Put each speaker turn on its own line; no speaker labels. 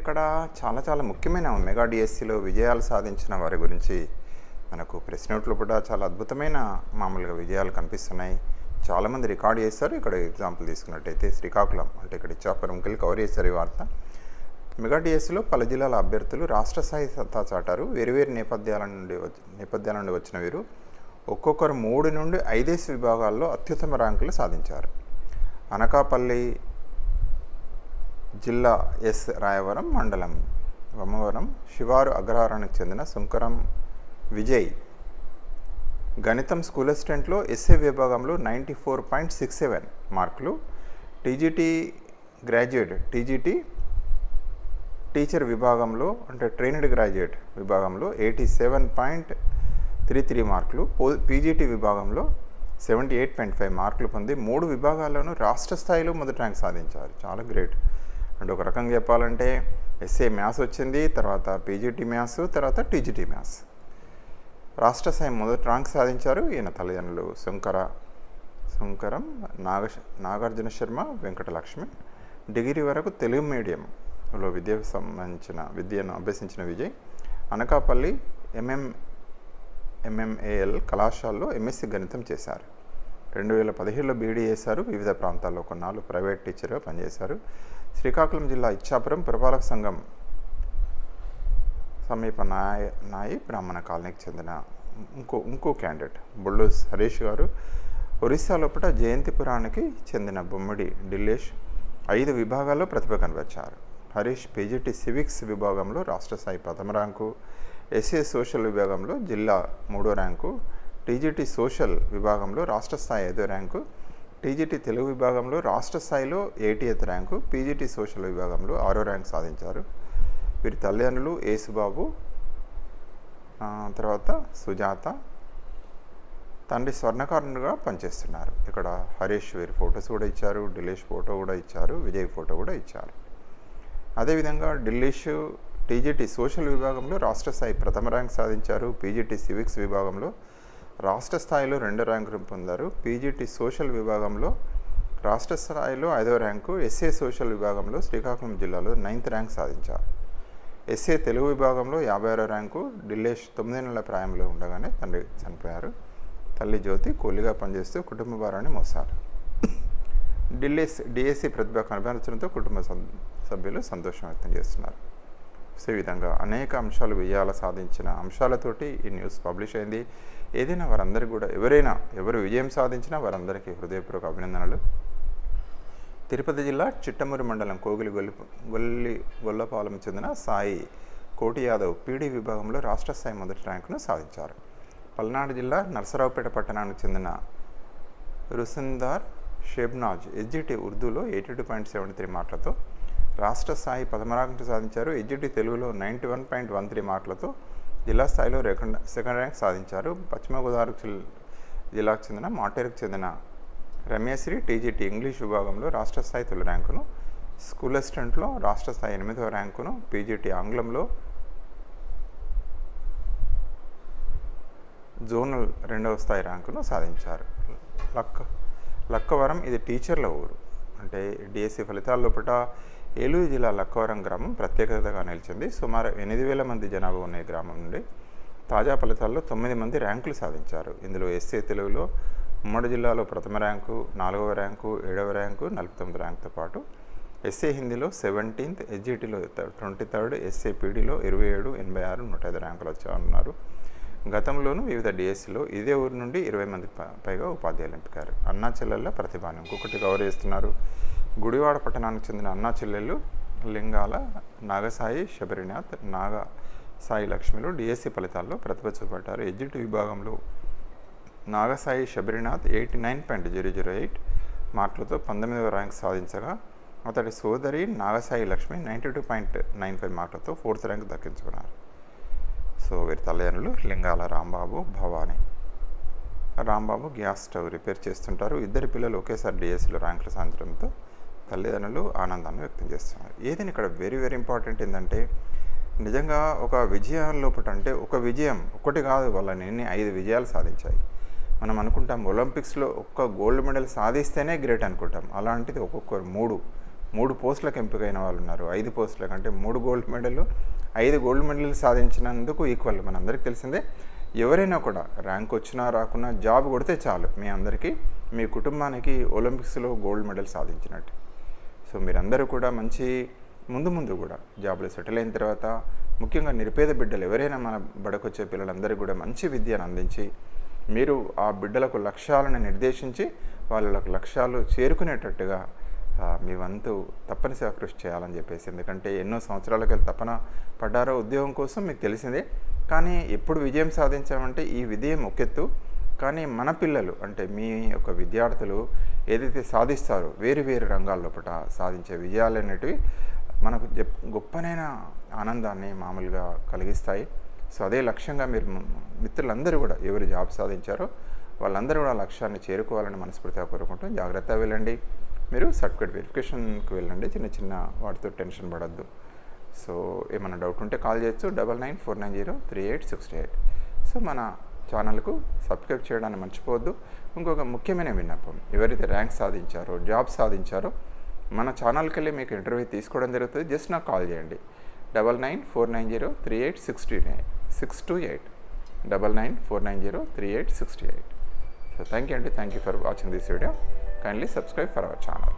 ఇక్కడ చాలా చాలా ముఖ్యమైన మెగా డిఎస్సిలో విజయాలు సాధించిన వారి గురించి మనకు ప్రెస్ నోట్లు కూడా చాలా అద్భుతమైన మామూలుగా విజయాలు కనిపిస్తున్నాయి. చాలామంది రికార్డ్ చేస్తారు ఇక్కడ ఎగ్జాంపుల్ తీసుకున్నట్టయితే శ్రీకాకుళం అంటే ఇక్కడ ఇచ్చాపురంకెళ్ళి కవర్ చేశారు ఈ వార్త. మెగా డిఎస్సిలో పలు జిల్లాల అభ్యర్థులు రాష్ట్ర స్థాయి సత్తా చాటారు. వేరువేరు నేపథ్యాల నుండి వచ్చి నేపథ్యాల నుండి వచ్చిన వీరు ఒక్కొక్కరు మూడు నుండి ఐదేసి విభాగాల్లో అత్యుత్తమ ర్యాంకులు సాధించారు. అనకాపల్లి జిల్లా ఎస్ రాయవరం మండలం రమవరం శివారు అగ్రహారానికి చెందిన సుంకరం విజయ్. గణితం స్కూల్ అసిస్టెంట్లో ఎస్ఏ విభాగంలో ninety four point six seven మార్కులు. టీజీటీ గ్రాడ్యుయేట్ టీజీటీ టీచర్ విభాగంలో అంటే ట్రైనడ్ గ్రాడ్యుయేట్ విభాగంలో eighty seven point three three మార్కులు. పో పీజీటీ విభాగంలో సెవెంటీ ఎయిట్ పాయింట్ ఫైవ్ మార్కులు పొంది మూడు విభాగాల్లోనూ రాష్ట్ర స్థాయిలో మొదటి ర్యాంక్ సాధించారు. చాలా గ్రేట్. అంటే ఒక రకంగా చెప్పాలంటే ఎస్ఏ మ్యాథ్స్ వచ్చింది తర్వాత పీజీటీ మ్యాథ్స్ తర్వాత టీజీటీ మ్యాథ్స్. రాష్ట్ర స్థాయి మొదటి ర్యాంక్ సాధించారు ఈయన తల్లిదండ్రులు శంకర శంకరం నాగ నాగార్జున శర్మ వెంకటలక్ష్మి. డిగ్రీ వరకు తెలుగు మీడియంలో విద్యకు సంబంధించిన విద్యను అభ్యసించిన విజయ్. అనకాపల్లి ఎంఎం ఎంఎంఏఎల్ కళాశాలలో ఎంఎస్సి గణితం చేశారు. రెండు వేల పదిహేడులో బీఈడీ చేశారు. వివిధ ప్రాంతాల్లో కొన్నాళ్ళు ప్రైవేట్ టీచర్గా పనిచేశారు. శ్రీకాకుళం జిల్లా ఇచ్చాపురం పురపాలక సంఘం సమీప నాయ నాయి బ్రాహ్మణ కాలనీకి చెందిన ఇంకో ఇంకో క్యాండిడేట్ బుల్లుస్ హరీష్ గారు. ఒరిస్సా లోపల జయంతిపురానికి చెందిన బొమ్మిడి ఢిల్లేష్ ఐదు విభాగాల్లో ప్రతిభ కనిపించారు హరీష్ పీజీటీ సివిక్స్ విభాగంలో రాష్ట్ర స్థాయి ప్రథమ ర్యాంకు ఎస్ఏ సోషల్ విభాగంలో జిల్లా మూడో ర్యాంకు టీజీటీ సోషల్ విభాగంలో రాష్ట్ర స్థాయి ఐదో ర్యాంకు టీజీటీ తెలుగు విభాగంలో రాష్ట్ర స్థాయిలో ఎయిటీఎత్ ర్యాంకు పీజీటీ సోషల్ విభాగంలో ఆరో ర్యాంక్ సాధించారు. వీరి తల్లిదండ్రులు యేసుబాబు తర్వాత సుజాత తండ్రి స్వర్ణకారునిగా పనిచేస్తున్నారు. ఇక్కడ హరీష్ వీరి ఫొటోస్ కూడా ఇచ్చారు ఢిల్లీష్ ఫోటో కూడా ఇచ్చారు విజయ్ ఫోటో కూడా ఇచ్చారు. అదేవిధంగా ఢిల్లీష్ టీజీటీ సోషల్ విభాగంలో రాష్ట్ర స్థాయి ప్రథమ ర్యాంక్ సాధించారు పీజీటీ సివిక్స్ విభాగంలో రాష్ట్ర స్థాయిలో రెండో ర్యాంకులు పొందారు పీజీటీ సోషల్ విభాగంలో రాష్ట్ర స్థాయిలో ఐదో ర్యాంకు ఎస్ఏ సోషల్ విభాగంలో శ్రీకాకుళం జిల్లాలో నైన్త్ ర్యాంక్ సాధించారు. ఎస్ఏ తెలుగు విభాగంలో యాభై ఆరో ర్యాంకు ఢిల్లేష్ తొమ్మిది నెలల ప్రాయంలో ఉండగానే తండ్రి చనిపోయారు. తల్లి జ్యోతి కూలీగా పనిచేస్తూ కుటుంబ భారాన్ని మోసారు. ఢిల్లీస్ డిఎస్సి ప్రతిభ కనబరచడంతో కుటుంబ సభ్యులు సంతోషం వ్యక్తం చేస్తున్నారు. సో ఈ విధంగా అనేక అంశాలు విజయాలు సాధించిన అంశాలతోటి ఈ న్యూస్ పబ్లిష్ అయింది. ఏదైనా వారందరికీ కూడా ఎవరైనా ఎవరు విజయం సాధించినా వారందరికీ హృదయపూర్వక అభినందనలు. తిరుపతి జిల్లా చిట్టమూరి మండలం కోగిలి గొల్లి గొల్లి గొల్లపాలెం చెందిన సాయి కోటి యాదవ్ పీడీ విభాగంలో రాష్ట్ర స్థాయి మొదటి ర్యాంకును సాధించారు. పల్నాడు జిల్లా నరసరావుపేట పట్టణానికి చెందిన రుసిందార్ షెబ్నాజ్ ఎస్జిటి ఉర్దూలో eighty two point seven three మార్కులతో రాష్ట్ర స్థాయి పదమ సాధించారు. ఎడ్జిటి తెలుగులో ninety one point one three మార్కులతో జిల్లా స్థాయిలో సెకండ్ సెకండ్ ర్యాంక్ సాధించారు. పశ్చిమ గోదావరి జిల్లాకు చెందిన మాటేరుకు చెందిన రమ్యశ్రీ టీజీటీ ఇంగ్లీష్ విభాగంలో రాష్ట్ర స్థాయి తొలి ర్యాంకును స్కూల్ అసిస్టెంట్లో రాష్ట్ర స్థాయి ఎనిమిదవ ర్యాంకును పీజీటీ ఆంగ్లంలో జోనల్ రెండవ స్థాయి ర్యాంకును సాధించారు. లక్క లక్కవరం ఇది టీచర్ల ఊరు. అంటే డిఎస్సి ఫలితాల లోపల ఏలూరు జిల్లా లక్కవరం గ్రామం ప్రత్యేకతగా నిలిచింది. సుమారు ఎనిమిది వేల మంది జనాభా ఉన్న ఈ గ్రామం నుండి తాజా ఫలితాల్లో తొమ్మిది మంది ర్యాంకులు సాధించారు. ఇందులో ఎస్ఏ తెలుగులో ఉమ్మడి జిల్లాలో ప్రథమ ర్యాంకు నాలుగవ ర్యాంకు ఏడవ ర్యాంకు నలభై తొమ్మిది ర్యాంకుతో పాటు ఎస్ఏ హిందీలో సెవెంటీన్త్ ఎస్జిటిలో ట్వంటీ థర్డ్ ఎస్సీ పీడీలో ఇరవై ఏడు ఎనభై ఆరు నూట ఐదు ర్యాంకులు వచ్చారన్నారు గతంలోనూ వివిధ డిఎస్సిలో ఇదే ఊరు నుండి ఇరవై మంది పైగా ఉపాధ్యాయులు ఎంపికారు. అన్నా చెల్లెళ్ళ ప్రతిభాని ఇంకొకటి కవర్ చేస్తున్నారు గుడివాడ పట్టణానికి చెందిన అన్నా చెల్లెళ్ళు లింగాల నాగసాయి శబరినాథ్ నాగ సాయి లక్ష్మిలు డిఎస్సి ఫలితాల్లో ప్రతిభ చూపెట్టారు ఎడ్జిటి విభాగంలో Nagasai Sabarinath eighty nine point zero zero eight మార్కులతో పంతొమ్మిదవ ర్యాంక్ సాధించగా అతడి సోదరి Nagasai Lakshmi ninety two point nine five మార్కులతో ఫోర్త్ ర్యాంక్ దక్కించుకున్నారు. సో వీరి తల్లిదండ్రులు Lingala Rambabu Bhavani. Rambabu gas stove repair చేస్తుంటారు. ఇద్దరు పిల్లలు ఒకేసారి డిఎస్సిలో ర్యాంకులు సాధించడంతో తల్లిదండ్రులు ఆనందాన్ని వ్యక్తం చేస్తున్నారు. ఏదైనా ఇక్కడ వెరీ వెరీ ఇంపార్టెంట్ ఏంటంటే నిజంగా ఒక విజయం లోపల అంటే ఒక విజయం ఒకటి కాదు వాళ్ళని ఎన్ని ఐదు విజయాలు సాధించాయి. మనం అనుకుంటాం ఒలింపిక్స్లో ఒక్క గోల్డ్ మెడల్ సాధిస్తేనే గ్రేట్ అనుకుంటాం. అలాంటిది ఒక్కొక్కరు మూడు మూడు పోస్టులకు ఎంపికైన వాళ్ళు ఉన్నారు. ఐదు పోస్టులకు అంటే మూడు గోల్డ్ మెడల్ ఐదు గోల్డ్ మెడల్ సాధించినందుకు ఈక్వల్ మనందరికీ తెలిసిందే ఎవరైనా కూడా ర్యాంక్ వచ్చినా రాకున్నా జాబ్ కొడితే చాలు మీ అందరికీ మీ కుటుంబానికి ఒలింపిక్స్లో గోల్డ్ మెడల్ సాధించినట్టు. సో మీరందరూ కూడా మంచి ముందు ముందు కూడా జాబ్లో సెటిల్ అయిన తర్వాత ముఖ్యంగా నిరుపేద బిడ్డలు ఎవరైనా మన బడకొచ్చే పిల్లలందరికీ కూడా మంచి విద్యను అందించి మీరు ఆ బిడ్డలకు లక్ష్యాలను నిర్దేశించి వాళ్ళకు లక్ష్యాలు చేరుకునేటట్టుగా మీ వంతు తప్పనిసరిగా కృషి చేయాలని చెప్పేసి ఎందుకంటే ఎన్నో సంవత్సరాలకి తపన పడ్డారో ఉద్యోగం కోసం మీకు తెలిసిందే. కానీ ఎప్పుడు విజయం సాధించామంటే ఈ విజయం ఒకెత్తు కానీ మన పిల్లలు అంటే మీ యొక్క విద్యార్థులు ఏదైతే సాధిస్తారో వేరు వేరు రంగాల్లో పట సాధించే విజయాలు అనేటివి మనకు గొప్పనైన ఆనందాన్ని మామూలుగా కలిగిస్తాయి. సో అదే లక్ష్యంగా మీరు మిత్రులందరూ కూడా ఎవరు జాబ్ సాధించారో వాళ్ళందరూ కూడా ఆ లక్ష్యాన్ని చేరుకోవాలని మనస్ఫూర్తిగా కోరుకుంటూ జాగ్రత్తగా వెళ్ళండి. మీరు సర్టిఫికేట్ వెరిఫికేషన్కి వెళ్ళండి. చిన్న చిన్న వాటితో టెన్షన్ పడద్దు. సో ఏమైనా డౌట్ ఉంటే కాల్ చేయొచ్చు. Double nine four nine zero three eight six eight. So మన ఛానల్కు సబ్స్క్రైబ్ చేయడాన్ని మర్చిపోవద్దు. ఇంకొక ముఖ్యమైన విన్నపం ఎవరైతే ర్యాంక్ సాధించారో జాబ్ సాధించారో మన ఛానల్కి వెళ్ళి మీకు ఇంటర్వ్యూ తీసుకోవడం జరుగుతుంది. జస్ట్ నాకు కాల్ చేయండి. Double nine four nine zero three eight six two nine six two eight. Double nine four nine zero three eight six two eight. So thank you అండి. Thank you for watching this video kindly subscribe for our channel